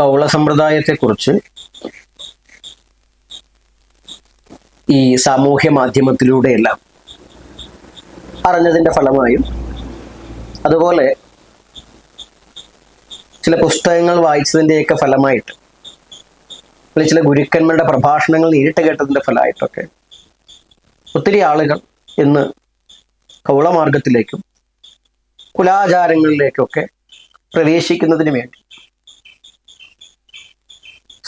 Khoula സമ്പ്രദായത്തെക്കുറിച്ച് ഈ സാമൂഹ്യ മാധ്യമത്തിലൂടെയെല്ലാം അറിഞ്ഞതിന്റെ ഫലമായും അതുപോലെ ചില പുസ്തകങ്ങൾ വായിച്ചതിന്റെയൊക്കെ ഫലമായിട്ട് അല്ലെങ്കിൽ ചില ഗുരുക്കന്മാരുടെ പ്രഭാഷണങ്ങൾ നേരിട്ട് കേട്ടതിന്റെ ഫലമായിട്ടൊക്കെ ഒത്തിരി ആളുകൾ ഇന്ന് കൗളമാർഗത്തിലേക്കും കുലാചാരങ്ങളിലേക്കൊക്കെ പ്രവേശിക്കുന്നതിന് വേണ്ടി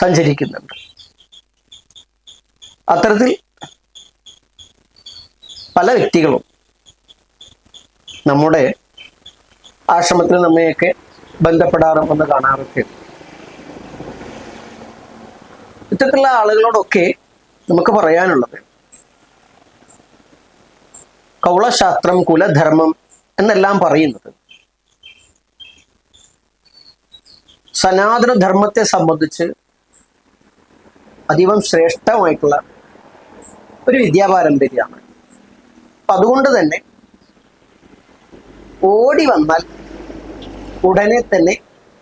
സഞ്ചരിക്കുന്നുണ്ട് അത്തരത്തിൽ പല വ്യക്തികളും നമ്മുടെ ആശ്രമത്തിൽ നമ്മയൊക്കെ ബന്ധപ്പെടാറുമെന്ന് കാണാറൊക്കെ. ഇത്തരത്തിലുള്ള ആളുകളോടൊക്കെ നമുക്ക് പറയാനുള്ളത് കൗളശാസ്ത്രം കുലധർമ്മം എന്നെല്ലാം പറയുന്നത് സനാതന ധർമ്മത്തെ സംബന്ധിച്ച് അതീവം ശ്രേഷ്ഠമായിട്ടുള്ള ഒരു വിദ്യാപാരമ്പര്യമാണ് അപ്പൊ അതുകൊണ്ട് തന്നെ ഓടി വന്നാൽ ഉടനെ തന്നെ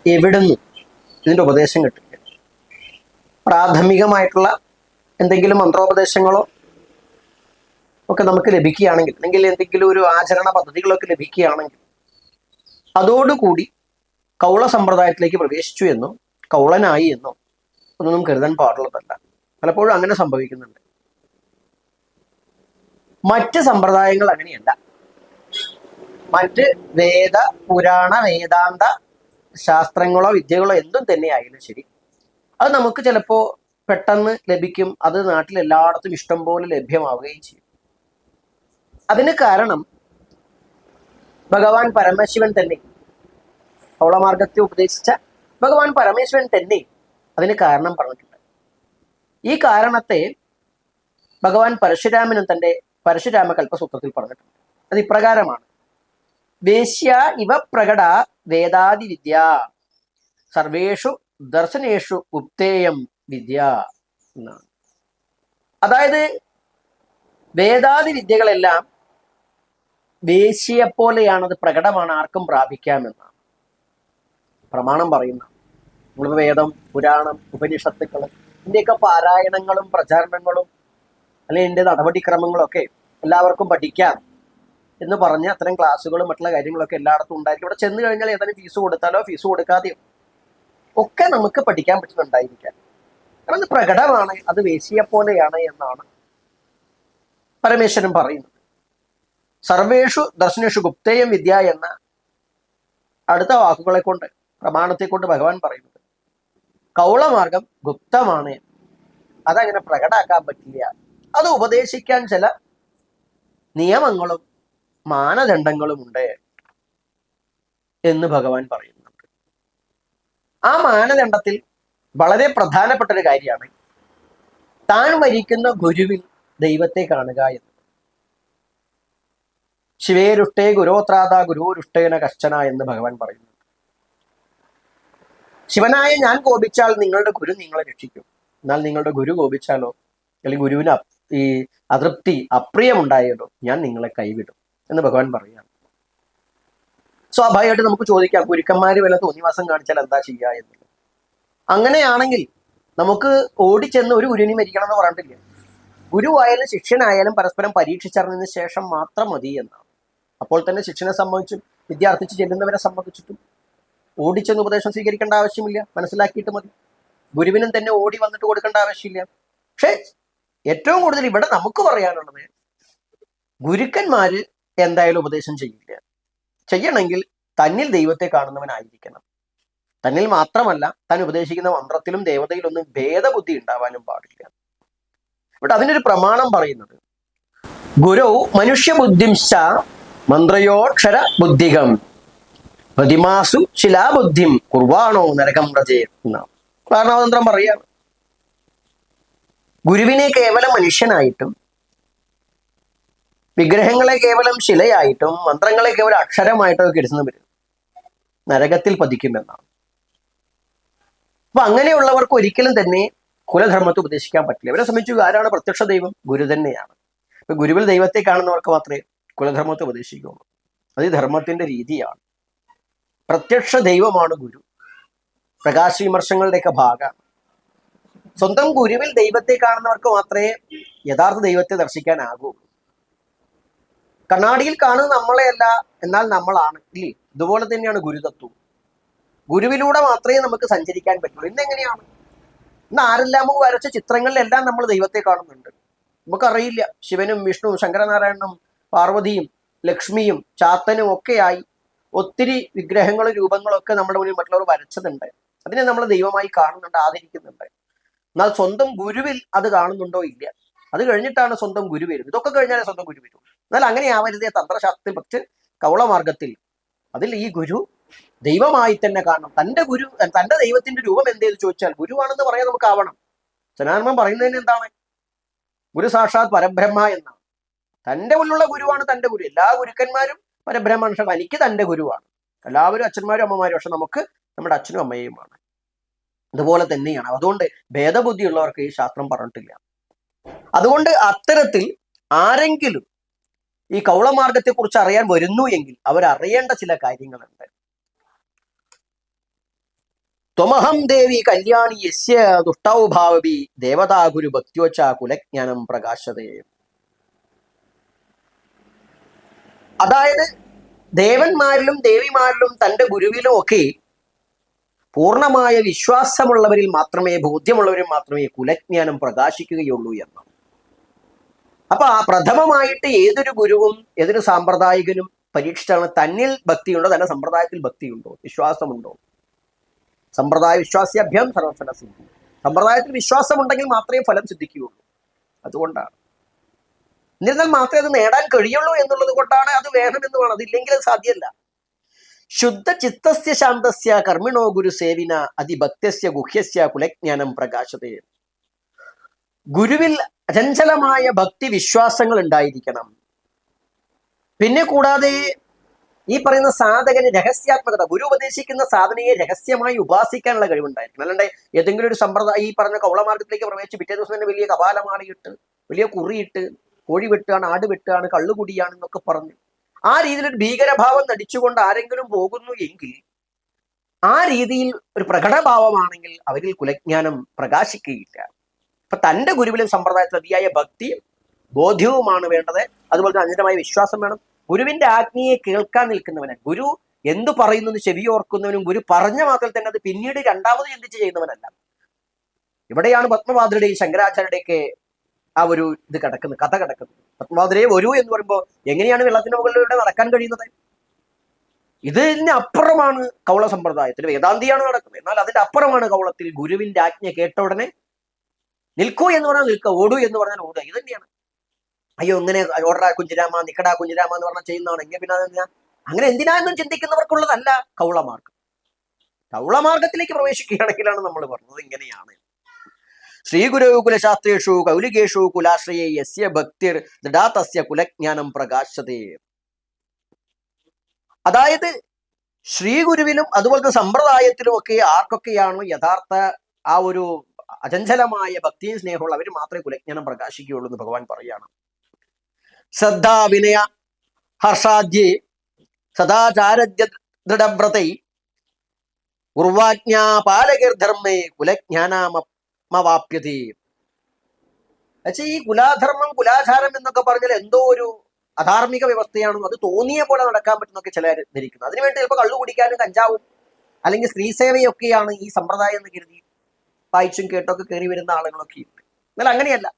എവിടുന്നു ഇതിന്റെ ഉപദേശം കിട്ടില്ല പ്രാഥമികമായിട്ടുള്ള എന്തെങ്കിലും മന്ത്രോപദേശങ്ങളോ ഒക്കെ നമുക്ക് ലഭിക്കുകയാണെങ്കിൽ അല്ലെങ്കിൽ എന്തെങ്കിലും ഒരു ആചരണ പദ്ധതികളൊക്കെ ലഭിക്കുകയാണെങ്കിൽ അതോടുകൂടി കൗള സമ്പ്രദായത്തിലേക്ക് പ്രവേശിച്ചു എന്നോ കൗളനായി എന്നോ ഒന്നും കരുതാൻ പാടുള്ളതല്ല. പലപ്പോഴും അങ്ങനെ സംഭവിക്കുന്നുണ്ട്. മറ്റ് സമ്പ്രദായങ്ങൾ അങ്ങനെയല്ല. മറ്റ് വേദ പുരാണ വേദാന്ത ശാസ്ത്രങ്ങളോ വിദ്യകളോ എന്തും തന്നെ ആയാലും ശരി അത് നമുക്ക് ചിലപ്പോൾ പെട്ടെന്ന് ലഭിക്കും. അത് നാട്ടിൽ എല്ലായിടത്തും ഇഷ്ടം പോലെ ലഭ്യമാവുകയും ചെയ്യും. അതിന് കാരണം ഭഗവാൻ പരമശിവൻ തന്നെ. ഓളമാർഗത്തെ ഉപദേശിച്ച ഭഗവാൻ പരമേശ്വരൻ തന്നെ അതിന് കാരണം പറഞ്ഞിട്ടുണ്ട്. ഈ കാരണത്തെ ഭഗവാൻ പരശുരാമനും തന്റെ പരശുരാമ കൽപ്പസൂത്രത്തിൽ പറഞ്ഞിട്ടുണ്ട്. അത് ഇപ്രകാരമാണ്. വേശ്യ ഇവ പ്രകട വേദാദി വിദ്യ. സർവേഷു ദർശനേഷു ഉപ്തേയം വിദ്യ എന്നാണ്. അതായത് വേദാദി വിദ്യകളെല്ലാം വേശ്യയെപ്പോലെയാണത് പ്രകടമാണ് ആർക്കും പ്രാപിക്കാമെന്നാണ്. പ്രമാണം പറയുന്ന നമ്മൾ വേദം പുരാണം ഉപനിഷത്തുക്കൾ ഇതിന്റെയൊക്കെ പാരായണങ്ങളും പ്രചാരണങ്ങളും അല്ലെങ്കിൽ ഇതിന്റെ നടപടിക്രമങ്ങളൊക്കെ എല്ലാവർക്കും പഠിക്കാം എന്ന് പറഞ്ഞ് അത്തരം ക്ലാസ്സുകളും മറ്റുള്ള കാര്യങ്ങളൊക്കെ എല്ലായിടത്തും ഉണ്ടായിരിക്കും. ഇവിടെ ചെന്ന് കഴിഞ്ഞാൽ ഏതായാലും ഫീസ് കൊടുത്താലോ ഫീസ് കൊടുക്കാതെയോ ഒക്കെ നമുക്ക് പഠിക്കാൻ പറ്റുന്നുണ്ടായിരിക്കാം കാരണം പ്രകടമാണ് അത് വേശിയെ പോലെയാണ് എന്നാണ് പരമേശ്വരൻ പറയുന്നത്. സർവേഷു ദർശനേഷു ഗുപ്തേയം വിദ്യ എന്ന അടുത്ത വാക്കുകളെ കൊണ്ട് പ്രമാണത്തെ കൊണ്ട് ഭഗവാൻ പറയുന്നത് കൗളമാർഗം ഗുപ്തമാണ്. അതങ്ങനെ പ്രകടാക്കാൻ പറ്റില്ല. അത് ഉപദേശിക്കാൻ ചില നിയമങ്ങളും മാനദണ്ഡങ്ങളും ഉണ്ട് എന്ന് ഭഗവാൻ പറയുന്നുണ്ട് ആ മാനദണ്ഡത്തിൽ വളരെ പ്രധാനപ്പെട്ട ഒരു കാര്യമാണ്. താൻ മരിക്കുന്ന ഗുരുവിൽ ദൈവത്തെ കാണുക എന്ന്. ശിവേരുഷ്ടേ ഗുരോത്രാത ഗുരുരുഷ്ടേന കശ്ചന എന്ന് ഭഗവാൻ പറയുന്നു. ശിവനായ ഞാൻ കോപിച്ചാൽ നിങ്ങളുടെ ഗുരു നിങ്ങളെ രക്ഷിക്കും. എന്നാൽ നിങ്ങളുടെ ഗുരു കോപിച്ചാലോ? അല്ലെങ്കിൽ ഗുരുവിന് ഈ അതൃപ്തി അപ്രിയമുണ്ടായാലോ ഞാൻ നിങ്ങളെ കൈവിടും എന്ന് ഭഗവാൻ പറയുകയാണ്. സ്വാഭാവികമായിട്ട് നമുക്ക് ചോദിക്കാം ഗുരുക്കന്മാര് വല്ല തോന്നിവാസം കാണിച്ചാൽ എന്താ ചെയ്യുക എന്നുള്ളത്? അങ്ങനെയാണെങ്കിൽ നമുക്ക് ഓടിച്ചെന്ന് ഒരു ഗുരുവിനെ മരിക്കണം എന്ന് പറഞ്ഞിട്ടില്ല ഗുരുവായാലും ശിഷ്യനായാലും പരസ്പരം പരീക്ഷിച്ചറിഞ്ഞതിന് ശേഷം മാത്രം മതി എന്നാണ്. അപ്പോൾ തന്നെ ശിക്ഷനെ സംബന്ധിച്ചും വിദ്യാർത്ഥിച്ച് ചെല്ലുന്നവരെ സംബന്ധിച്ചിട്ടും ഓടിച്ചെന്ന് ഉപദേശം സ്വീകരിക്കേണ്ട ആവശ്യമില്ല. മനസ്സിലാക്കിയിട്ട് മതി. ഗുരുവിനും തന്നെ ഓടി വന്നിട്ട് കൊടുക്കേണ്ട ആവശ്യമില്ല. പക്ഷേ ഏറ്റവും കൂടുതൽ ഇവിടെ നമുക്ക് പറയാനുള്ളത് ഗുരുക്കന്മാര് എന്തായാലും ഉപദേശം ചെയ്യില്ല. ചെയ്യണമെങ്കിൽ തന്നിൽ ദൈവത്തെ കാണുന്നവനായിരിക്കണം. തന്നിൽ മാത്രമല്ല താൻ ഉപദേശിക്കുന്ന മന്ത്രത്തിലും ദേവതയിലൊന്നും ഭേദബുദ്ധി ഉണ്ടാവാനും പാടില്ല. ഇവിടെ അതിനൊരു പ്രമാണം പറയുന്നത്. ഗുരു മനുഷ്യബുദ്ധിംശ മന്ത്രയോക്ഷര ബുദ്ധികം. പ്രതിമാസു ശിലാബുദ്ധിം കുർവാണോ നരകം എന്നാണ് കാരണതന്ത്രം പറയാണ് ഗുരുവിനെ കേവലം മനുഷ്യനായിട്ടും വിഗ്രഹങ്ങളെ കേവലം ശിലയായിട്ടും മന്ത്രങ്ങളെ കേവലം അക്ഷരമായിട്ടും ഒക്കെ വരും നരകത്തിൽ പതിക്കുമെന്നാണ് അപ്പൊ അങ്ങനെയുള്ളവർക്ക് ഒരിക്കലും തന്നെ കുലധർമ്മത്തെ ഉപദേശിക്കാൻ പറ്റില്ല. ഇവരെ സംബന്ധിച്ചു ആരാണ് പ്രത്യക്ഷ ദൈവം? ഗുരു തന്നെയാണ്. ഇപ്പൊ ഗുരുവിൽ ദൈവത്തെ കാണുന്നവർക്ക് മാത്രമേ കുലധർമ്മത്തെ ഉപദേശിക്കുകയുള്ളൂ. അത് ധർമ്മത്തിന്റെ രീതിയാണ്. പ്രത്യക്ഷ ദൈവമാണ് ഗുരു. പ്രകാശ വിമർശങ്ങളുടെയൊക്കെ ഭാഗമാണ് സ്വന്തം ഗുരുവിൽ ദൈവത്തെ കാണുന്നവർക്ക് മാത്രമേ യഥാർത്ഥ ദൈവത്തെ ദർശിക്കാനാകൂ. കണ്ണാടിയിൽ കാണുന്നത് നമ്മളെയല്ല എന്നാൽ നമ്മളാണ് ഇല്ലേ? ഇതുപോലെ തന്നെയാണ് ഗുരുതത്വം. ഗുരുവിലൂടെ മാത്രമേ നമുക്ക് സഞ്ചരിക്കാൻ പറ്റുള്ളൂ. ഇന്നെങ്ങനെയാണ് ഇന്ന് ആരെല്ലാമോ വരച്ച ചിത്രങ്ങളിലെല്ലാം നമ്മൾ ദൈവത്തെ കാണുന്നുണ്ട്. നമുക്കറിയില്ല. ശിവനും വിഷ്ണുവും ശങ്കരനാരായണനും പാർവതിയും ലക്ഷ്മിയും ചാത്തനും ഒക്കെയായി ഒത്തിരി വിഗ്രഹങ്ങളും രൂപങ്ങളൊക്കെ നമ്മുടെ മുന്നിൽ മറ്റുള്ളവർ വരച്ചതുണ്ട്. അതിനെ നമ്മൾ ദൈവമായി കാണുന്നുണ്ട് ആദരിക്കുന്നുണ്ട്. എന്നാൽ സ്വന്തം ഗുരുവിൽ അത് കാണുന്നുണ്ടോ ഇല്ല. അത് കഴിഞ്ഞിട്ടാണ് സ്വന്തം ഗുരു വരുന്നത്. ഇതൊക്കെ കഴിഞ്ഞാലേ സ്വന്തം ഗുരു വരും. എന്നാൽ അങ്ങനെ ആവരുതേ തന്ത്രശാസ്ത്രത്തിൽ പ്രത്യേകിച്ച് കവളമാർഗത്തിൽ അതിൽ ഈ ഗുരു ദൈവമായി തന്നെ കാണണം. തന്റെ ഗുരു തന്റെ ദൈവത്തിന്റെ രൂപം എന്തേന്ന് ചോദിച്ചാൽ ഗുരുവാണെന്ന് പറയാൻ നമുക്ക് ആവണം. സനാതനം പറയുന്നതിന് എന്താണ്? ഗുരു സാക്ഷാത് പരബ്രഹ്മ എന്നാണ്. തന്റെ ഉള്ളിലുള്ള ഗുരുവാണ് തന്റെ ഗുരു. എല്ലാ ഗുരുക്കന്മാരും പരബ്രഹ്മ തനിക്ക് തന്റെ ഗുരുവാണ്. എല്ലാവരും അച്ഛന്മാരും അമ്മമാരും പക്ഷെ നമുക്ക് നമ്മുടെ അച്ഛനും അമ്മയുമാണ്. അതുപോലെ തന്നെയാണ്. അതുകൊണ്ട് ഭേദബുദ്ധി ഉള്ളവർക്ക് ഈ ശാസ്ത്രം പറഞ്ഞിട്ടില്ല. അതുകൊണ്ട് അത്തരത്തിൽ ആരെങ്കിലും ഈ കൗളമാർഗത്തെ കുറിച്ച് അറിയാൻ വരുന്നു എങ്കിൽ അവരറിയേണ്ട ചില കാര്യങ്ങളുണ്ട്. ത്വമഹം ദേവി കല്യാണി യസ്യ ദുഷ്ടൗഭാവി ദേവതാ ഗുരു ഭക്തിയോച്ച കുലജ്ഞാനം പ്രകാശതേ. അതായത് ദേവന്മാരിലും ദേവിമാരിലും തന്റെ ഗുരുവിലും ഒക്കെ പൂർണമായ വിശ്വാസമുള്ളവരിൽ മാത്രമേ ബോധ്യമുള്ളവരിൽ മാത്രമേ കുലജ്ഞാനം പ്രകാശിക്കുകയുള്ളൂ എന്ന്. അപ്പൊ ആ പ്രഥമമായിട്ട് ഏതൊരു ഗുരുവും ഏതൊരു സാമ്പ്രദായികനും പരീക്ഷിച്ചാണ് തന്നിൽ ഭക്തിയുണ്ടോ തന്റെ സമ്പ്രദായത്തിൽ ഭക്തിയുണ്ടോ വിശ്വാസമുണ്ടോ? സമ്പ്രദായ വിശ്വാസ്യാഭ്യം സർവഫല സിദ്ധി സമ്പ്രദായത്തിൽ വിശ്വാസമുണ്ടെങ്കിൽ മാത്രമേ ഫലം സിദ്ധിക്കുകയുള്ളൂ. അതുകൊണ്ടാണ്. എന്നിരുന്നാൽ മാത്രമേ അത് നേടാൻ കഴിയുള്ളൂ എന്നുള്ളത് കൊണ്ടാണ് അത് വേണമെന്ന് വേണം അതില്ലെങ്കിൽ അത് സാധ്യമല്ല. ശുദ്ധ ചിത്തസ്യ ശാന്തസ്യ കർമ്മിണോ ഗുരു സേവിന അതിഭക്തസ്യ ഗുഹ്യസ്യ കുലജ്ഞാനം പ്രകാശതേ. ഗുരുവിൽ അചഞ്ചലമായ ഭക്തി വിശ്വാസങ്ങൾ ഉണ്ടായിരിക്കണം. പിന്നെ കൂടാതെ ഈ പറയുന്ന സാധകന് രഹസ്യാത്മകത ഗുരു ഉപദേശിക്കുന്ന സാധനയെ രഹസ്യമായി ഉപാസിക്കാനുള്ള കഴിവുണ്ടായിരിക്കണം. അല്ലാണ്ട് ഏതെങ്കിലും ഒരു സമ്പ്രദായം ഈ പറഞ്ഞ കൗളമാർഗത്തിലേക്ക് പ്രവേശിച്ച് പിറ്റേ ദിവസം തന്നെ വലിയ കപാലമാലയിട്ട് വലിയ കുറിയിട്ട് കോഴി വെട്ടുകയാണ് ആട് വെട്ടുകയാണ് കള്ളുകുടിയാണ് എന്നൊക്കെ പറഞ്ഞു. ആ രീതിയിൽ ഒരു ഭീകരഭാവം നടിച്ചുകൊണ്ട് ആരെങ്കിലും പോകുന്നു എങ്കിൽ ആ രീതിയിൽ ഒരു പ്രകടഭാവമാണെങ്കിൽ അവരിൽ കുലജ്ഞാനം പ്രകാശിക്കുകയില്ല. അപ്പൊ തന്റെ ഗുരുവിലും സമ്പ്രദായത്തിൽ അതിയായ ഭക്തിയും ബോധ്യവുമാണ് വേണ്ടത്. അതുപോലെ തന്നെ അഞ്ചനമായ വിശ്വാസം വേണം. ഗുരുവിന്റെ ആജ്ഞയെ കേൾക്കാൻ നിൽക്കുന്നവന് ഗുരു എന്തു പറയുന്നു എന്ന് ചെവിയോർക്കുന്നവനും ഗുരു പറഞ്ഞ മാത്രം തന്നെ അത് പിന്നീട് രണ്ടാമത് ചിന്തിച്ച് ചെയ്യുന്നവനല്ല. ഇവിടെയാണ് പത്മപാദരുടെയും ശങ്കരാചാര്യയുടെയൊക്കെ ആ ഒരു ഇത് കിടക്കുന്നത് കഥ കിടക്കുന്നത് പത്മപാദരെ വരൂ എന്ന് പറയുമ്പോൾ എങ്ങനെയാണ് വെള്ളത്തിന് മുകളിലൂടെ നടക്കാൻ കഴിയുന്നത്? ഇതിന് അപ്പുറമാണ് കൗള സമ്പ്രദായത്തിൽ വേദാന്തിയാണ് നടക്കുന്നത്. എന്നാൽ അതിന്റെ അപ്പുറമാണ് കൗളത്തിൽ ഗുരുവിന്റെ ആജ്ഞ കേട്ട ഉടനെ നിൽക്കൂ എന്ന് പറഞ്ഞാൽ നിൽക്കുക ഓടൂ എന്ന് പറഞ്ഞാൽ ഓടുക. ഇത് തന്നെയാണ്. അയ്യോ ഇങ്ങനെ ഓടടാ കുഞ്ചിരാമ നിക്കടാ കുഞ്ചിരാമ എന്ന് പറഞ്ഞാൽ ചെയ്യുന്നതാണ്. എങ്ങനെ പിന്നെ അതെന്തിനാ? അങ്ങനെ എന്തിനാന്നും ചിന്തിക്കുന്നവർക്കുള്ളതല്ല കൗളമാർഗം കൗളമാർഗത്തിലേക്ക് പ്രവേശിക്കുകയാണെങ്കിലാണ് നമ്മൾ പറഞ്ഞത് ഇങ്ങനെയാണ്. ശ്രീ ഗുരു കുലശാസ്ത്രേഷു കൗലികേഷു കുലാശ്രയേ യസ്യ ഭക്തിർ ദൃഢാതസ്യ കുലജ്ഞാനം പ്രകാശതേ അതായത് ശ്രീഗുരുവിനും അതുപോലത്തെ സമ്പ്രദായത്തിലും ഒക്കെ ആർക്കൊക്കെയാണ് യഥാർത്ഥ ആ ഒരു അചഞ്ചലമായ ഭക്തിയും സ്നേഹമുള്ള അവർ മാത്രമേ കുലജ്ഞാനം പ്രകാശിക്കുകയുള്ളൂ എന്ന് ഭഗവാൻ പറയാണ് ശ്രദ്ധാ വിനയ ഹർഷാദ്യേ സദാചാരദ്യ ദൃഢവ്രതൈ. ഉർവാജ്ഞാ പാലകീർധർമ്മേ കുലജ്ഞാനാമവാപ്യതേ പക്ഷേ ഈ കുലാധർമ്മം കുലാചാരം എന്നൊക്കെ പറഞ്ഞാൽ എന്തോ ഒരു അധാർമിക വ്യവസ്ഥയാണെന്നും അത് തോന്നിയ പോലെ നടക്കാൻ പറ്റുന്നൊക്കെ ചിലർ ധരിക്കുന്നു. അതിനുവേണ്ടി ചിലപ്പോൾ കള്ളു കുടിക്കാനും കഞ്ചാവും അല്ലെങ്കിൽ സ്ത്രീ സേവയൊക്കെയാണ് ഈ സമ്പ്രദായം എന്ന് കരുതി വായിച്ചും കേട്ടൊക്കെ കയറി വരുന്ന ആളുകളൊക്കെ ഉണ്ട്. എന്നാൽ അങ്ങനെയല്ല.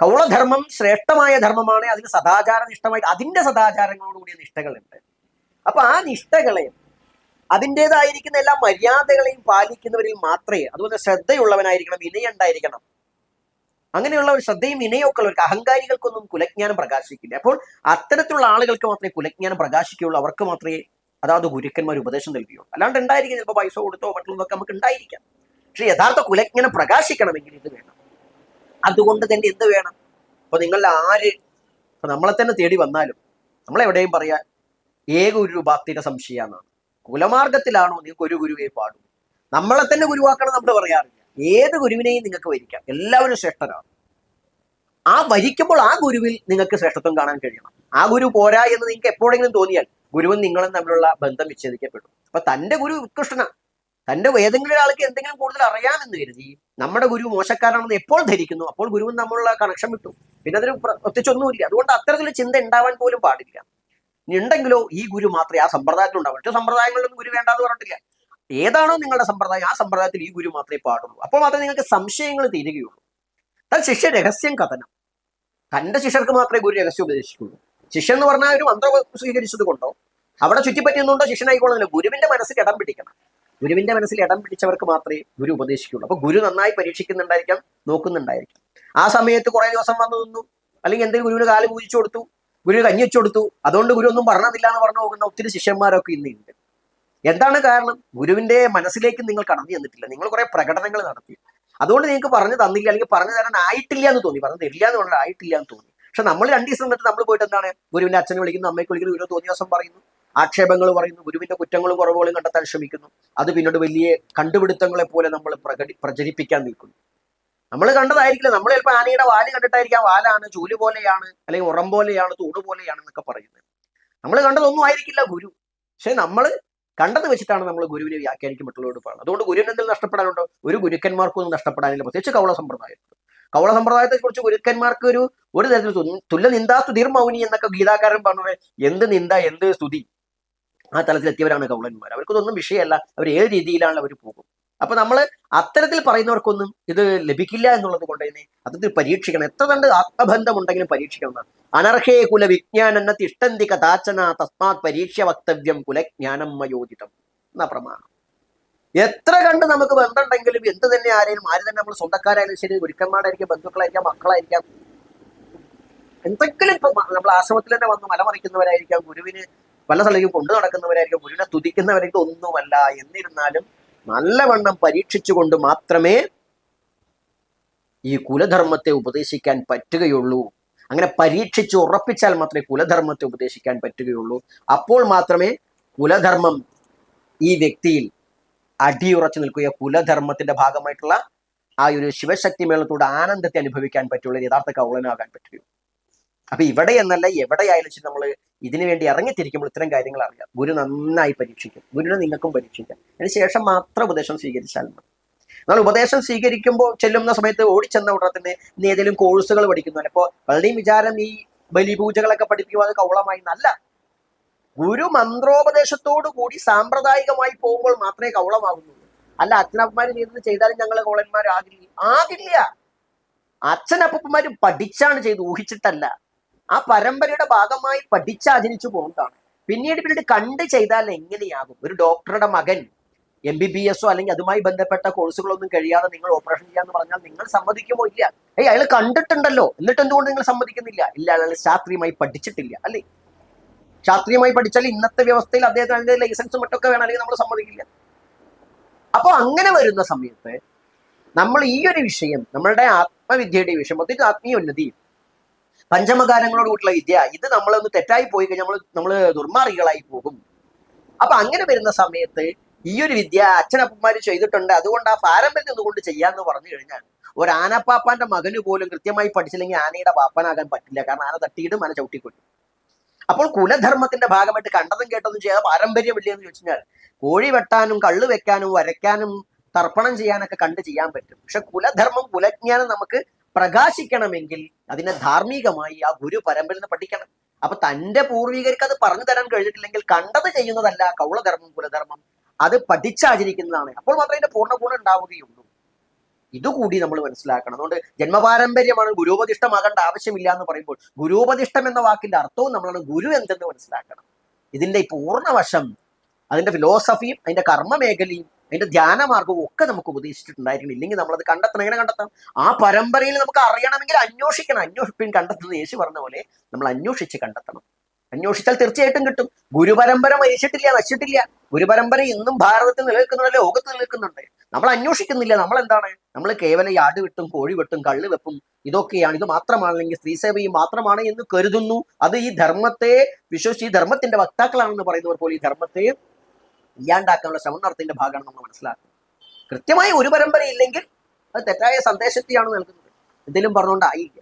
കൗളധർമ്മം ശ്രേഷ്ഠമായ ധർമ്മമാണ്. അതിന് സദാചാര നിഷ്ഠമായി അതിന്റെ സദാചാരങ്ങളോടുകൂടിയ നിഷ്ഠകളുണ്ട്. അപ്പൊ ആ നിഷ്ഠകളെ അതിന്റെതായിരിക്കുന്ന എല്ലാ മര്യാദകളെയും പാലിക്കുന്നവരിൽ മാത്രമേ അതുപോലെ ശ്രദ്ധയുള്ളവനായിരിക്കണം വിനയുണ്ടായിരിക്കണം അങ്ങനെയുള്ള ഒരു ശ്രദ്ധയും വിനയൊക്കെ ഉള്ളവർക്ക് അഹങ്കാരികൾക്കൊന്നും കുലജ്ഞാനം പ്രകാശിക്കില്ല. അപ്പോൾ അത്തരത്തിലുള്ള ആളുകൾക്ക് മാത്രമേ കുലജ്ഞാനം പ്രകാശിക്കുകയുള്ളൂ. അവർക്ക് മാത്രമേ അതാത് ഗുരുക്കന്മാർ ഉപദേശം നൽകുകയുള്ളൂ. അല്ലാണ്ട് ഉണ്ടായിരിക്കും ചിലപ്പോൾ പൈസ കൊടുത്തോ മറ്റുള്ളതൊക്കെ നമുക്ക് ഉണ്ടായിരിക്കാം. പക്ഷെ യഥാർത്ഥ കുലജ്ഞാനം പ്രകാശിക്കണമെങ്കിൽ ഇത് വേണം. അതുകൊണ്ട് തന്നെ എന്ത് വേണം? അപ്പൊ നിങ്ങളിൽ ആര് ഇപ്പൊ നമ്മളെ തന്നെ തേടി വന്നാലും നമ്മളെവിടെയും പറയാ ഏക ഒരു ഭക്തിയുടെ സംശയമാണ്. കുലമാർഗത്തിലാണോ നിങ്ങൾക്ക് ഒരു ഗുരുവേ പാടും? നമ്മളെ തന്നെ ഗുരുവാക്കണം നമ്മൾ പറയാറില്ല. ഏത് ഗുരുവിനെയും നിങ്ങൾക്ക് വരിക്കാം. എല്ലാവരും ശ്രേഷ്ഠരാണ്. ആ വരിക്കുമ്പോൾ ആ ഗുരുവിൽ നിങ്ങൾക്ക് ശ്രേഷ്ഠത്വം കാണാൻ കഴിയണം. ആ ഗുരു പോരാ എന്ന് നിങ്ങൾക്ക് എപ്പോഴെങ്കിലും തോന്നിയാൽ ഗുരുവും നിങ്ങളും തമ്മിലുള്ള ബന്ധം വിച്ഛേദിക്കപ്പെടും അപ്പൊ തന്റെ ഗുരു ഉത്കൃഷ്ടനാണ്. തന്റെ ഏതെങ്കിലും ഒരാൾക്ക് എന്തെങ്കിലും കൂടുതൽ അറിയാമെന്ന് കരുതി നമ്മുടെ ഗുരു മോശക്കാരാണെന്ന് എപ്പോൾ ധരിക്കുന്നു? അപ്പോൾ ഗുരുവും തമ്മിലുള്ള കണക്ഷൻ വിട്ടു. പിന്നെ അതിന് പ്രത്യേകിച്ചൊന്നുമില്ല അതുകൊണ്ട് അത്തരത്തിലുള്ള ചിന്ത ഉണ്ടാവാൻ പോലും പാടില്ല. ഉണ്ടെങ്കിലോ ഈ ഗുരു മാത്രമേ ആ സമ്പ്രദായത്തിൽ ഉണ്ടാവും മറ്റു സമ്പ്രദായങ്ങളിലൊന്നും ഗുരു വേണ്ടാന്ന് പറഞ്ഞിട്ടില്ല. ഏതാണോ നിങ്ങളുടെ സമ്പ്രദായം ആ സമ്പ്രദായത്തിൽ ഈ ഗുരു മാത്രമേ പാടുള്ളൂ. അപ്പോൾ മാത്രമേ നിങ്ങൾക്ക് സംശയങ്ങൾ തീരുകയുള്ളൂ. താൻ ശിഷ്യ രഹസ്യം കഥനം. തന്റെ ശിഷ്യർക്ക് മാത്രമേ ഗുരു രഹസ്യം ഉപദേശിക്കുള്ളൂ ശിഷ്യൻ എന്ന് പറഞ്ഞാൽ ഒരു മന്ത്രം സ്വീകരിച്ചത് കൊണ്ടോ? അവിടെ ചുറ്റിപ്പറ്റിയുന്നുണ്ടോ ശിഷ്യനായിക്കോളുന്നില്ല ഗുരുവിന്റെ മനസ്സിൽ ഇടം പിടിക്കണം. ഗുരുവിന്റെ മനസ്സിൽ ഇടം പിടിച്ചവർക്ക് മാത്രമേ ഗുരു ഉപദേശിക്കുള്ളൂ. അപ്പൊ ഗുരു നന്നായി പരീക്ഷിക്കുന്നുണ്ടായിരിക്കാം നോക്കുന്നുണ്ടായിരിക്കാം. ആ സമയത്ത് കുറെ ദിവസം വന്നു നിന്നു. അല്ലെങ്കിൽ എന്തെങ്കിലും ഗുരുവിന് കാൽ പൂജിച്ചു കൊടുത്തു. ഗുരു കഞ്ഞി വെച്ചു കൊടുത്തു. അതുകൊണ്ട് ഗുരു ഒന്നും പറഞ്ഞതില്ല എന്ന് പറഞ്ഞു പോകുന്ന ഒത്തിരി ശിഷ്യന്മാരൊക്കെ ഇന്നുണ്ട് എന്താണ് കാരണം? ഗുരുവിന്റെ മനസ്സിലേക്ക് നിങ്ങൾ കടന്നു ചെന്നിട്ടില്ല. നിങ്ങൾ കുറെ പ്രകടനങ്ങൾ നടത്തി. അതുകൊണ്ട് നിങ്ങൾക്ക് പറഞ്ഞു തന്നില്ല അല്ലെങ്കിൽ പറഞ്ഞു തരാൻ ആയിട്ടില്ല എന്ന് തോന്നി. പറഞ്ഞു തരില്ല എന്ന് പറഞ്ഞാൽ ആയിട്ടില്ല എന്ന് തോന്നി. പക്ഷെ നമ്മൾ രണ്ട് ദിവസം എന്നിട്ട് നമ്മൾ പോയിട്ട് എന്താണ്? ഗുരുവിന്റെ അച്ഛനെ വിളിക്കുന്നു അമ്മയ്ക്ക് വിളിക്കുന്നു ഗുരു തോന്നിയ ദിവസം പറയുന്നു. ആക്ഷേപങ്ങൾ പറയുന്നു ഗുരുവിന്റെ കുറ്റങ്ങളും കുറവുകളും കണ്ടെത്താൻ ശ്രമിക്കുന്നു. അത് പിന്നീട് വലിയ കണ്ടുപിടുത്തങ്ങളെ പോലെ നമ്മൾ പ്രകടി പ്രചരിപ്പിക്കാൻ നിൽക്കുന്നു. നമ്മൾ കണ്ടതായിരിക്കില്ല. നമ്മൾ ചിലപ്പോൾ ആനയുടെ വാൽ കണ്ടിട്ടായിരിക്കാം. വാലാണ് ചൂൽ പോലെയാണ് അല്ലെങ്കിൽ ഉറം പോലെയാണ് തൂണ് പോലെയാണ് എന്നൊക്കെ പറയുന്നത്. നമ്മൾ കണ്ടതൊന്നും ആയിരിക്കില്ല ഗുരു. പക്ഷെ നമ്മൾ കണ്ടത് വെച്ചിട്ടാണ് നമ്മൾ ഗുരുവിനെ വ്യാഖ്യാനിക്കും മറ്റുള്ളവരോട് പറയുന്നത്. അതുകൊണ്ട് ഗുരുവിന് എന്തെങ്കിലും നഷ്ടപ്പെടാനുണ്ടോ? ഒരു ഗുരുക്കന്മാർക്കൊന്നും നഷ്ടപ്പെടാനില്ല. പ്രത്യേകിച്ച് കൗള സമ്പ്രദായത്തിൽ കൗള സമ്പ്രദായത്തെ കുറിച്ച് ഗുരുക്കന്മാർക്ക് ഒരു ഒരു തരത്തിൽ തുല്യ നിന്ദാ സ്തുതിർ മൗനി എന്നൊക്കെ ഗീതാകാരൻ പറഞ്ഞത് എന്ത് നിന്ദ എന്ത് സ്തുതി? ആ തലത്തിൽ എത്തിയവരാണ് കൗളന്മാർ. അവർക്കൊന്നും വിഷയമല്ല. അവർ ഏത് രീതിയിലാണ് അവർ പോകും അപ്പൊ നമ്മൾ അത്തരത്തിൽ പറയുന്നവർക്കൊന്നും ഇത് ലഭിക്കില്ല എന്നുള്ളത് കൊണ്ട് തന്നെ അത്തരത്തിൽ പരീക്ഷിക്കണം. എത്ര കണ്ട് ആത്മബന്ധമുണ്ടെങ്കിലും പരീക്ഷിക്കണം. അനർഹേ കുല വിജ്ഞാനെന്ന തിഷ്ടന്തി കഥാചന തസ്മാത് പരീക്ഷ വക്തവ്യം കുലജ്ഞാനം മയോജിതം എന്ന പ്രമാണം. എത്ര കണ്ട് നമുക്ക് ബന്ധമുണ്ടെങ്കിലും എന്ത് തന്നെ ആരെയും ആര് തന്നെ നമ്മൾ സ്വന്തക്കാരായാലും ശരി ഗുരുക്കന്മാരായിരിക്കാം ബന്ധുക്കളായിരിക്കാം മക്കളായിരിക്കാം. എന്തെങ്കിലും ഇപ്പൊ നമ്മൾ ആശ്രമത്തിൽ തന്നെ വന്ന് മലമറിക്കുന്നവരായിരിക്കാം ഗുരുവിന് പല സ്ഥലത്തേക്കും കൊണ്ടു നടക്കുന്നവരായിരിക്കും ഗുരുവിനെ തുതിക്കുന്നവരായിരിക്കും ഒന്നുമല്ല. എന്നിരുന്നാലും നല്ലവണ്ണം പരീക്ഷിച്ചുകൊണ്ട് മാത്രമേ ഈ കുലധർമ്മത്തെ ഉപദേശിക്കാൻ പറ്റുകയുള്ളൂ. അങ്ങനെ പരീക്ഷിച്ച് ഉറപ്പിച്ചാൽ മാത്രമേ കുലധർമ്മത്തെ ഉപദേശിക്കാൻ പറ്റുകയുള്ളൂ. അപ്പോൾ മാത്രമേ കുലധർമ്മം ഈ വ്യക്തിയിൽ അടിയുറച്ചു നിൽക്കുകയോ കുലധർമ്മത്തിന്റെ ഭാഗമായിട്ടുള്ള ആ ഒരു ശിവശക്തി മേളത്തോട് ആനന്ദത്തെ അനുഭവിക്കാൻ പറ്റുള്ളൂ യഥാർത്ഥ കൗളനാകാൻ പറ്റുകയുള്ളൂ. അപ്പൊ ഇവിടെ എന്നല്ല എവിടെയായാലും ശരി നമ്മൾ ഇതിനു വേണ്ടി ഇറങ്ങിത്തിരിക്കുമ്പോൾ ഇത്തരം കാര്യങ്ങൾ അറിയാം. ഗുരു നന്നായി പരീക്ഷിക്കും. ഗുരുവിനെ നിങ്ങൾക്കും പരീക്ഷിക്കാം. അതിനുശേഷം മാത്രം ഉപദേശം സ്വീകരിച്ചാൽ മതി. എന്നാൽ ഉപദേശം സ്വീകരിക്കുമ്പോൾ ചെല്ലുന്ന സമയത്ത് ഓടിച്ചെന്ന ഉടനെ തന്നെ ഇനി ഏതെങ്കിലും കോഴ്സുകൾ പഠിക്കുന്നു അപ്പോൾ പലരുടെയും വിചാരം ഈ ബലിപൂജകളൊക്കെ പഠിപ്പിക്കുക അത് കൗളമായി നല്ല ഗുരു മന്ത്രോപദേശത്തോടു കൂടി സാമ്പ്രദായികമായി പോകുമ്പോൾ മാത്രമേ കൗളമാകുന്നുള്ളൂ അല്ല അച്ഛനപ്പന്മാര് ചെയ്തത് ചെയ്താലും ഞങ്ങൾ കൗളന്മാരാകില്ല ആകില്ല. അച്ഛനപ്പന്മാരും പഠിച്ചാണ് ചെയ്ത് ഊഹിച്ചിട്ടല്ല. ആ പരമ്പരയുടെ ഭാഗമായി പഠിച്ചാചരിച്ചു പോകുന്നതാണ് പിന്നീട് പിന്നീട് കണ്ട് ചെയ്താൽ എങ്ങനെയാകും? ഒരു ഡോക്ടറുടെ മകൻ എം ബി ബി എസോ അല്ലെങ്കിൽ അതുമായി ബന്ധപ്പെട്ട കോഴ്സുകളൊന്നും കഴിയാതെ നിങ്ങൾ ഓപ്പറേഷൻ ചെയ്യാന്ന് പറഞ്ഞാൽ നിങ്ങൾ സമ്മതിക്കുമോ ഇല്ല? ഏയ് അയാൾ കണ്ടിട്ടുണ്ടല്ലോ. എന്നിട്ട് എന്തുകൊണ്ട് നിങ്ങൾ സമ്മതിക്കുന്നില്ല? ഇല്ല അയാൾ ശാസ്ത്രീയമായി പഠിച്ചിട്ടില്ല അല്ലേ? ശാസ്ത്രീയമായി പഠിച്ചാൽ ഇന്നത്തെ വ്യവസ്ഥയിൽ അദ്ദേഹത്തിന് അതിന്റെ ലൈസൻസും മറ്റൊക്കെ വേണം അല്ലെങ്കിൽ നമ്മൾ സമ്മതിക്കില്ല. അപ്പോൾ അങ്ങനെ വരുന്ന സമയത്ത് നമ്മൾ ഈ ഒരു വിഷയം നമ്മളുടെ ആത്മവിദ്യയുടെ വിഷയം പ്രത്യേകിച്ച് ആത്മീയ ഉന്നതി പഞ്ചമകാരങ്ങളോട് കൂട്ടുള്ള വിദ്യ ഇത് നമ്മളൊന്ന് തെറ്റായി പോയി കഴിഞ്ഞാൽ നമ്മൾ നമ്മൾ ദുർമാർഗികളായി പോകും. അപ്പൊ അങ്ങനെ വരുന്ന സമയത്ത് ഈ ഒരു വിദ്യ അച്ഛനപ്പന്മാർ ചെയ്തിട്ടുണ്ട്. അതുകൊണ്ട് ആ പാരമ്പര്യം ഒന്നുകൊണ്ട് ചെയ്യാന്ന് പറഞ്ഞു കഴിഞ്ഞാൽ ഒരു ആനപ്പാപ്പാന്റെ മകന് പോലും കൃത്യമായി പഠിച്ചില്ലെങ്കിൽ ആനയുടെ പാപ്പനാകാൻ പറ്റില്ല. കാരണം ആന തട്ടിയിടും ആന ചവിട്ടിക്കൊല്ലും. അപ്പോൾ കുലധർമ്മത്തിന്റെ ഭാഗമായിട്ട് കണ്ടതും കേട്ടതും ചെയ്യാതെ പാരമ്പര്യമില്ല എന്ന് ചോദിച്ചു കഴിഞ്ഞാൽ കോഴി വെട്ടാനും കള്ളു വെക്കാനും വരയ്ക്കാനും തർപ്പണം ചെയ്യാനൊക്കെ കണ്ട് ചെയ്യാൻ പറ്റും. പക്ഷെ കുലധർമ്മം കുലജ്ഞാനം നമുക്ക് പ്രകാശിക്കണമെങ്കിൽ അതിനെ ധാർമ്മികമായി ആ ഗുരു പരമ്പരയിൽ നിന്ന് പഠിക്കണം. അപ്പൊ തന്റെ പൂർവികർക്ക് അത് പറഞ്ഞു തരാൻ കഴിഞ്ഞിട്ടില്ലെങ്കിൽ കണ്ടത് ചെയ്യുന്നതല്ല കൗളധർമ്മം കുലധർമ്മം അത് പഠിച്ചാചരിക്കുന്നതാണ്. അപ്പോൾ മാത്രമേ അതിന്റെ പൂർണ ഗുണം ഉണ്ടാവുകയുള്ളൂ. ഇതുകൂടി നമ്മൾ മനസ്സിലാക്കണം. അതുകൊണ്ട് ജന്മപാരമ്പര്യമാണ് ഗുരുപതിഷ്ഠമാകേണ്ട ആവശ്യമില്ല എന്ന് പറയുമ്പോൾ ഗുരുപതിഷ്ഠം എന്ന വാക്കിന്റെ അർത്ഥവും നമ്മളാണ് ഗുരു എന്തെന്ന് മനസ്സിലാക്കണം. ഇതിന്റെ പൂർണവശം അതിന്റെ ഫിലോസഫിയും അതിന്റെ കർമ്മ മേഖലയും അതിന്റെ ധ്യാന മാർഗവും ഒക്കെ നമുക്ക് ഉപദേശിച്ചിട്ടുണ്ടായിരിക്കണം. ഇല്ലെങ്കിൽ നമ്മളത് കണ്ടെത്തണം. എങ്ങനെ കണ്ടെത്താം ആ പരമ്പരയിൽ നമുക്ക് അറിയണമെങ്കിൽ അന്വേഷിക്കണം. അന്വേഷിപ്പിൻ കണ്ടെത്തുന്നത് യേശു പറഞ്ഞ പോലെ നമ്മൾ അന്വേഷിച്ച് കണ്ടെത്തണം. അന്വേഷിച്ചാൽ തീർച്ചയായിട്ടും കിട്ടും. ഗുരുപരമ്പര മരിച്ചിട്ടില്ല നശിച്ചിട്ടില്ല. ഗുരുപരമ്പര ഇന്നും ഭാരതത്തിൽ നിലനിൽക്കുന്നുണ്ട് ലോകത്ത് നിലനിൽക്കുന്നുണ്ട്. നമ്മൾ അന്വേഷിക്കുന്നില്ല. നമ്മൾ എന്താണ്? നമ്മൾ കേവലം യാട് വെട്ടും കോഴി വെട്ടും കള്ള് വെപ്പും ഇതൊക്കെയാണ്. ഇത് മാത്രമാണെങ്കിൽ സ്ത്രീ സേവയും മാത്രമാണ് എന്ന് കരുതുന്നു. അത് ഈ ധർമ്മത്തെ വിശ്വസിച്ച് ഈ ധർമ്മത്തിന്റെ വക്താക്കളാണെന്ന് പറയുന്നവർ പോലെ ഈ ധർമ്മത്തെ ഇല്ലാണ്ടാക്കാനുള്ള ശ്രമം നടത്തിന്റെ ഭാഗമാണ് നമ്മൾ മനസ്സിലാക്കുന്നത് കൃത്യമായി ഒരു പരമ്പര ഇല്ലെങ്കിൽ അത് തെറ്റായ സന്ദേശത്തെയാണ് നൽകുന്നത്. എന്തെങ്കിലും പറഞ്ഞുകൊണ്ടായില്ല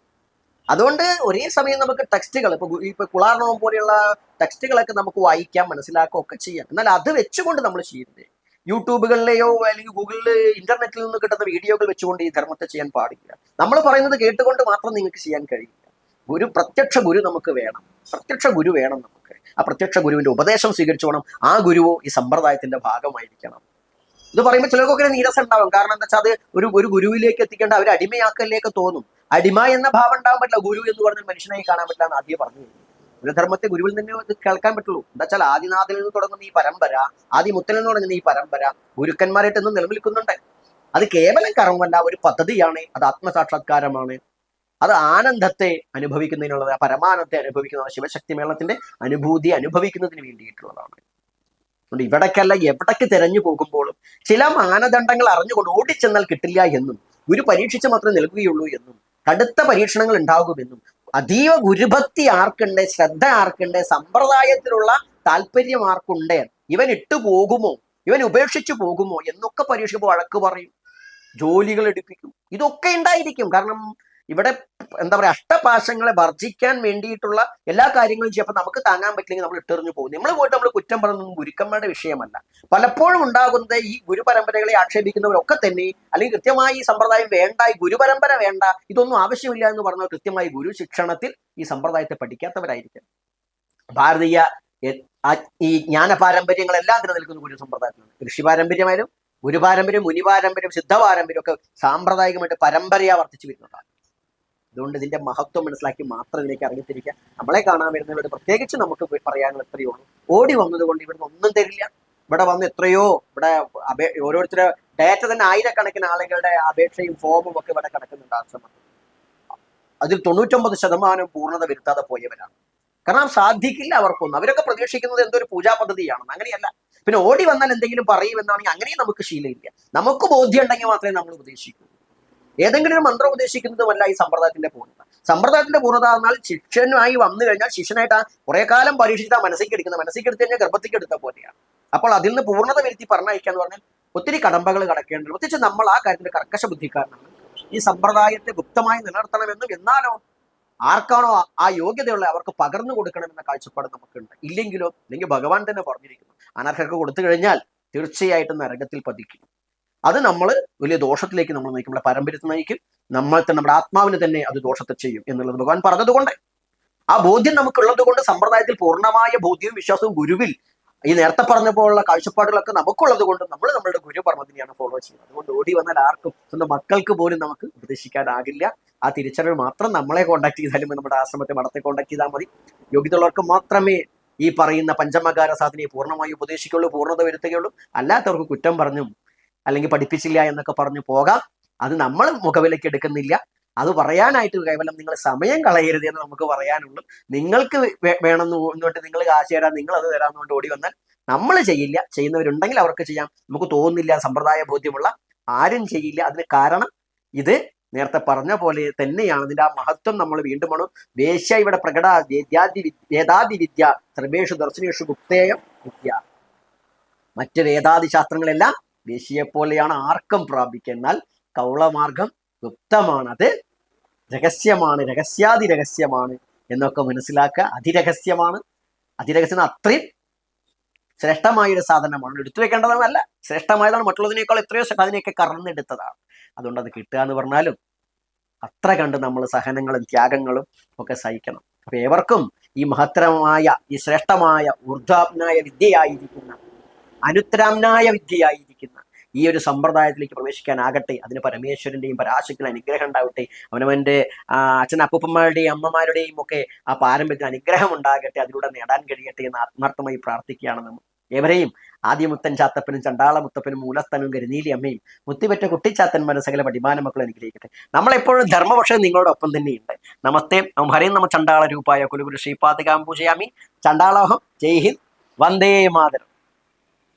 അതുകൊണ്ട് ഒരേ സമയം നമുക്ക് ടെക്സ്റ്റുകൾ ഇപ്പൊ ഇപ്പൊ കുളാർണവം പോലെയുള്ള ടെക്സ്റ്റുകളൊക്കെ നമുക്ക് വായിക്കാം മനസ്സിലാക്കുക ഒക്കെ ചെയ്യാം. എന്നാൽ അത് വെച്ചുകൊണ്ട് നമ്മൾ ചെയ്യരുത് യൂട്യൂബുകളിലെയോ അല്ലെങ്കിൽ ഗൂഗിളിൽ ഇന്റർനെറ്റിൽ നിന്ന് കിട്ടുന്ന വീഡിയോകൾ വെച്ചുകൊണ്ട് ഈ ധർമ്മത്തെ ചെയ്യാൻ പാടില്ല. നമ്മൾ പറയുന്നത് കേട്ടുകൊണ്ട് മാത്രം നിങ്ങൾക്ക് ചെയ്യാൻ കഴിയില്ല. ഗുരു പ്രത്യക്ഷ ഗുരു നമുക്ക് വേണം. പ്രത്യക്ഷ ഗുരു വേണം നമുക്ക്. ആ പ്രത്യക്ഷ ഗുരുവിന്റെ ഉപദേശം സ്വീകരിച്ചു വേണം ആ ഗുരുവോ ഈ സമ്പ്രദായത്തിന്റെ ഭാഗമായിരിക്കണം. ഇത് പറയുമ്പോൾ ചിലർക്കൊക്കെ നീരസം ഉണ്ടാവും. കാരണം എന്താ വെച്ചാൽ അത് ഒരു ഒരു ഗുരുവിലേക്ക് എത്തിക്കേണ്ട അവർ അടിമയാക്കലിലേക്ക് തോന്നും. അടിമ എന്ന ഭാവം ഉണ്ടാവാൻ പറ്റില്ല. ഗുരു എന്ന് പറഞ്ഞ മനുഷ്യനായി കാണാൻ പറ്റില്ല എന്ന് ആദ്യം പറഞ്ഞു ഗുരുധർമ്മത്തെ ഗുരുവിൽ നിന്ന് ഇത് കേൾക്കാൻ പറ്റുള്ളൂ. എന്താ വെച്ചാൽ ആദിനാഥിൽ നിന്ന് തുടങ്ങുന്ന ഈ പരമ്പര ആദ്യ മുത്തലിൽ നിന്ന് തുടങ്ങുന്ന ഈ പരമ്പര ഗുരുക്കന്മാരായിട്ട് ഇന്ന് നിലനിൽക്കുന്നുണ്ട്. അത് കേവലം കർമ്മമല്ല ഒരു പദ്ധതിയാണ്. അത് ആത്മസാക്ഷാത്കാരമാണ്. അത് ആനന്ദത്തെ അനുഭവിക്കുന്നതിനുള്ളത് പരമാനന്ദത്തെ അനുഭവിക്കുന്നത് ശിവശക്തി മേളത്തിന്റെ അനുഭൂതി അനുഭവിക്കുന്നതിന് വേണ്ടിയിട്ടുള്ളതാണ്. അതുകൊണ്ട് ഇവിടേക്കല്ല എവിടേക്ക് തിരഞ്ഞു പോകുമ്പോഴും ചില മാനദണ്ഡങ്ങൾ അറിഞ്ഞുകൊണ്ട് ഓടിച്ചെന്നാൽ കിട്ടില്ല എന്നും ഗുരു പരീക്ഷിച്ച് മാത്രമേ നൽകുകയുള്ളൂ എന്നും കടുത്ത പരീക്ഷണങ്ങൾ ഉണ്ടാകുമെന്നും അതീവ ഗുരുഭക്തി ആർക്കുണ്ട് ശ്രദ്ധ ആർക്കുണ്ട് സമ്പ്രദായത്തിലുള്ള താല്പര്യം ആർക്കുണ്ട് ഇവൻ ഇട്ടു പോകുമോ ഇവൻ ഉപേക്ഷിച്ചു പോകുമോ എന്നൊക്കെ പരീക്ഷിക്കുമ്പോൾ വഴക്ക് പറയും ജോലികൾ എടുപ്പിക്കും ഇതൊക്കെ ഉണ്ടായിരിക്കും. കാരണം ഇവിടെ എന്താ പറയുക അഷ്ടപാശങ്ങളെ വർജിക്കാൻ വേണ്ടിയിട്ടുള്ള എല്ലാ കാര്യങ്ങളും ചെയ്യുമ്പോൾ നമുക്ക് താങ്ങാൻ പറ്റില്ലെങ്കിൽ നമ്മൾ ഇട്ടെറിഞ്ഞു പോകും. നമ്മൾ പോയിട്ട് നമ്മൾ കുറ്റം പറയുന്നതും ഗുരുക്കന്മാരുടെ വിഷയമല്ല. പലപ്പോഴും ഉണ്ടാകുന്നത് ഈ ഗുരുപരമ്പരകളെ ആക്ഷേപിക്കുന്നവരൊക്കെ തന്നെ അല്ലെങ്കിൽ കൃത്യമായി ഈ സമ്പ്രദായം വേണ്ട ഈ ഗുരുപരമ്പര വേണ്ട ഇതൊന്നും ആവശ്യമില്ല എന്ന് പറഞ്ഞാൽ കൃത്യമായി ഗുരു ശിക്ഷണത്തിൽ ഈ സമ്പ്രദായത്തെ പഠിക്കാത്തവരായിരിക്കും. ഭാരതീയ ഈ ജ്ഞാന പാരമ്പര്യങ്ങളെല്ലാം നിലനിൽക്കുന്ന ഗുരു സമ്പ്രദായത്തിലാണ്. ഋഷി പാരമ്പര്യമായാലും ഗുരുപാരമ്പര്യം മുനിപാരമ്പര്യം സിദ്ധപാരമ്പര്യം ഒക്കെ സാമ്പ്രദായികമായിട്ട് പരമ്പരയാ വർദ്ധിച്ചു വരുന്നതാണ്. അതുകൊണ്ട് ഇതിന്റെ മഹത്വം മനസ്സിലാക്കി മാത്രം ഇതിലേക്ക് ഇറങ്ങിത്തിരിക്കുക. നമ്മളെ കാണാൻ വരുന്നവരോട് പ്രത്യേകിച്ച് നമുക്ക് പറയാനുള്ള എത്രയേ ഉള്ളൂ. ഓടി വന്നതുകൊണ്ട് ഇവിടുന്ന് ഒന്നും തരില്ല. ഇവിടെ വന്ന് എത്രയോ ഇവിടെ അപേ ഓരോരുത്തരുടെ ഡേറ്റ തന്നെ ആയിരക്കണക്കിന് ആളുകളുടെ അപേക്ഷയും ഫോമും ഒക്കെ ഇവിടെ കിടക്കുന്നുണ്ട് ആശ്രമത്തിൽ. അതിൽ തൊണ്ണൂറ്റൊമ്പത് ശതമാനം പൂർണത വരുത്താതെ പോയവരാണ്. കാരണം സാധിക്കില്ല അവർക്കൊന്നും. അവരൊക്കെ പ്രതീക്ഷിക്കുന്നത് എന്തോ ഒരു പൂജാ പദ്ധതിയാണെന്ന്. അങ്ങനെയല്ല. പിന്നെ ഓടി വന്നാൽ എന്തെങ്കിലും പറയുമെന്നാണെങ്കിൽ അങ്ങനെയും നമുക്ക് ശീലമില്ല. നമുക്ക് ബോധ്യം ഉണ്ടെങ്കിൽ മാത്രമേ നമ്മൾ ഉപദേശിക്കൂ. ഏതെങ്കിലും ഒരു മന്ത്രം ഉപദേശിക്കുന്നതുമല്ല ഈ സമ്പ്രദായത്തിന്റെ പൂർണത. സമ്പ്രദായത്തിന്റെ പൂർണത എന്നാൽ ശിക്ഷനായി വന്നു കഴിഞ്ഞാൽ ശിഷ്യനായിട്ട് ആ കുറെ കാലം പരീക്ഷിച്ചാൽ ആ എടുക്കുന്നത് എടുത്തു കഴിഞ്ഞാൽ ഗർഭത്തിക്ക് എടുത്ത പോലെയാണ്. അപ്പോൾ അതിൽ നിന്ന് പൂർണത വരുത്തി പറഞ്ഞയക്കുക എന്ന് പറഞ്ഞാൽ ഒത്തിരി കടമ്പകൾ കടക്കേണ്ടത് പ്രത്യേകിച്ച് നമ്മൾ ആ കാര്യത്തിൽ കർക്കശ ബുദ്ധിക്കാരനാണ്. ഈ സമ്പ്രദായത്തെ ഗുപ്തമായി നിലനിർത്തണമെന്നും എന്നാലോ ആർക്കാണോ ആ യോഗ്യതയുള്ള അവർക്ക് പകർന്നു കൊടുക്കണമെന്ന കാഴ്ചപ്പാട് നമുക്കുണ്ട്. ഇല്ലെങ്കിലോ അല്ലെങ്കിൽ ഭഗവാൻ തന്നെ പറഞ്ഞിരിക്കുന്നു അനർഹർക്ക് കൊടുത്തു കഴിഞ്ഞാൽ തീർച്ചയായിട്ടും നരകത്തിൽ പതിക്കും. അത് നമ്മൾ വലിയ ദോഷത്തിലേക്ക് നമ്മൾ നയിക്കും. നമ്മുടെ പാരമ്പര്യത്തെ നയിക്കും. നമ്മൾ തന്നെ നമ്മുടെ ആത്മാവിനെ തന്നെ അത് ദോഷത്തെ ചെയ്യും എന്നുള്ളത് ഭഗവാൻ പറഞ്ഞതുകൊണ്ട്. ആ ബോധ്യം നമുക്കുള്ളത് കൊണ്ട് സമ്പ്രദായത്തിൽ പൂർണമായ ബോധ്യവും വിശ്വാസവും ഗുരുവിൽ ഈ നേരത്തെ പറഞ്ഞ പോലുള്ള കാഴ്ചപ്പാടുകളൊക്കെ നമുക്കുള്ളത് കൊണ്ട് നമ്മൾ നമ്മളുടെ ഗുരു പറഞ്ഞതിനെയാണ് ഫോളോ ചെയ്യുന്നത്. അതുകൊണ്ട് ഓടി വന്നാൽ ആർക്കും സ്വന്തം മക്കൾക്ക് പോലും നമുക്ക് ഉപദേശിക്കാനാകില്ല. ആ തിരിച്ചറിവ് മാത്രം നമ്മളെ കോണ്ടാക്ട് ചെയ്താലും നമ്മുടെ ആശ്രമത്തെ മഠത്തെ കോണ്ടാക്ട് ചെയ്താൽ മതി. യോഗ്യതയുള്ളവർക്ക് മാത്രമേ ഈ പറയുന്ന പഞ്ചമകാര സാധനയെ പൂർണമായി ഉപദേശിക്കുകയുള്ളൂ പൂർണത വരുത്തുകയുള്ളൂ. അല്ലാത്തവർക്ക് കുറ്റം പറഞ്ഞും അല്ലെങ്കിൽ പഠിപ്പിച്ചില്ല എന്നൊക്കെ പറഞ്ഞു പോകാം. അത് നമ്മൾ മുഖവിലേക്ക് എടുക്കുന്നില്ല. അത് പറയാനായിട്ട് കേവലം നിങ്ങൾ സമയം കളയരുത് എന്ന് നമുക്ക് പറയാനുള്ളൂ. നിങ്ങൾക്ക് വേണമെന്ന് കൊണ്ട് നിങ്ങൾ കാശ് തരാം നിങ്ങൾ അത് തരാമെന്നുകൊണ്ട് ഓടി വന്നാൽ നമ്മൾ ചെയ്യില്ല. ചെയ്യുന്നവരുണ്ടെങ്കിൽ അവർക്ക് ചെയ്യാം. നമുക്ക് തോന്നുന്നില്ല സമ്പ്രദായ ബോധ്യമുള്ള ആരും ചെയ്യില്ല. അതിന് കാരണം ഇത് നേരത്തെ പറഞ്ഞ പോലെ തന്നെയാണ്. അതിന്റെ ആ മഹത്വം നമ്മൾ വീണ്ടും വേണം. വേശ്യ ഇവിടെ പ്രകട വേദ്യാദി വേദാദി വിദ്യ സർവേഷു ദർശനേഷു ഗുപ്തേയം വിദ്യ. മറ്റ് വേദാദി ശാസ്ത്രങ്ങളെല്ലാം വേശ്യയെ പോലെയാണ് ആർക്കും പ്രാപിക്കുക. എന്നാൽ കൗളമാർഗം ഗുപ്തമാണ് അത് രഹസ്യമാണ് രഹസ്യാതി രഹസ്യമാണ് എന്നൊക്കെ മനസ്സിലാക്കുക. അതിരഹസ്യമാണ്. അതിരഹസ്യം അത്രയും ശ്രേഷ്ഠമായ ഒരു സാധനമാണ്. എടുത്തു വെക്കേണ്ടതെന്നല്ല ശ്രേഷ്ഠമായതാണ് മറ്റുള്ളതിനേക്കാൾ എത്രയോ അതിനെയൊക്കെ കറന്നെടുത്തതാണ്. അതുകൊണ്ട് അത് കിട്ടുക എന്ന് പറഞ്ഞാലും അത്ര കണ്ട് നമ്മൾ സഹനങ്ങളും ത്യാഗങ്ങളും ഒക്കെ സഹിക്കണം. അപ്പൊ ഏവർക്കും ഈ മഹത്തരമായ ഈ ശ്രേഷ്ഠമായ ഊർധ്വാപ്നായ വിദ്യയായിരിക്കുന്ന അനുത്തരാംനായ വിദ്യയായിരിക്കുന്ന ഈ ഒരു സമ്പ്രദായത്തിലേക്ക് പ്രവേശിക്കാനാകട്ടെ. അതിന് പരമേശ്വരന്റെയും പരാശക്തിയുടെ അനുഗ്രഹം ഉണ്ടാവട്ടെ. അവനവന്റെ അച്ഛൻ അപ്പൂപ്പന്മാരുടെയും അമ്മമാരുടെയും ഒക്കെ ആ പാരമ്പര്യത്തിന് അനുഗ്രഹം ഉണ്ടാകട്ടെ. അതിലൂടെ നേടാൻ കഴിയട്ടെ എന്ന് ആത്മാർത്ഥമായി പ്രാർത്ഥിക്കുകയാണ് നമ്മൾ. ഏവരെയും ആദ്യമുത്തൻ ചാത്തപ്പനും ചണ്ടാള മുത്തപ്പനും മൂലസ്ഥനും കരുനീലി അമ്മയും മുത്തിപെറ്റ കുട്ടിച്ചാത്തന്മാരും സകല പടിമാന മക്കളും അനുഗ്രഹിക്കട്ടെ. നമ്മളെപ്പോഴും ധർമ്മപക്ഷം നിങ്ങളോടൊപ്പം തന്നെയുണ്ട്. നമസ്തേ. ഹരയും നമ ചണ്ടാള രൂപായ കുലുകുരു ശ്രീപാതികാം പൂജയാമി ചണ്ടാളോഹം. ജയ് ഹിന്ദ്. വന്ദേ മാതരം.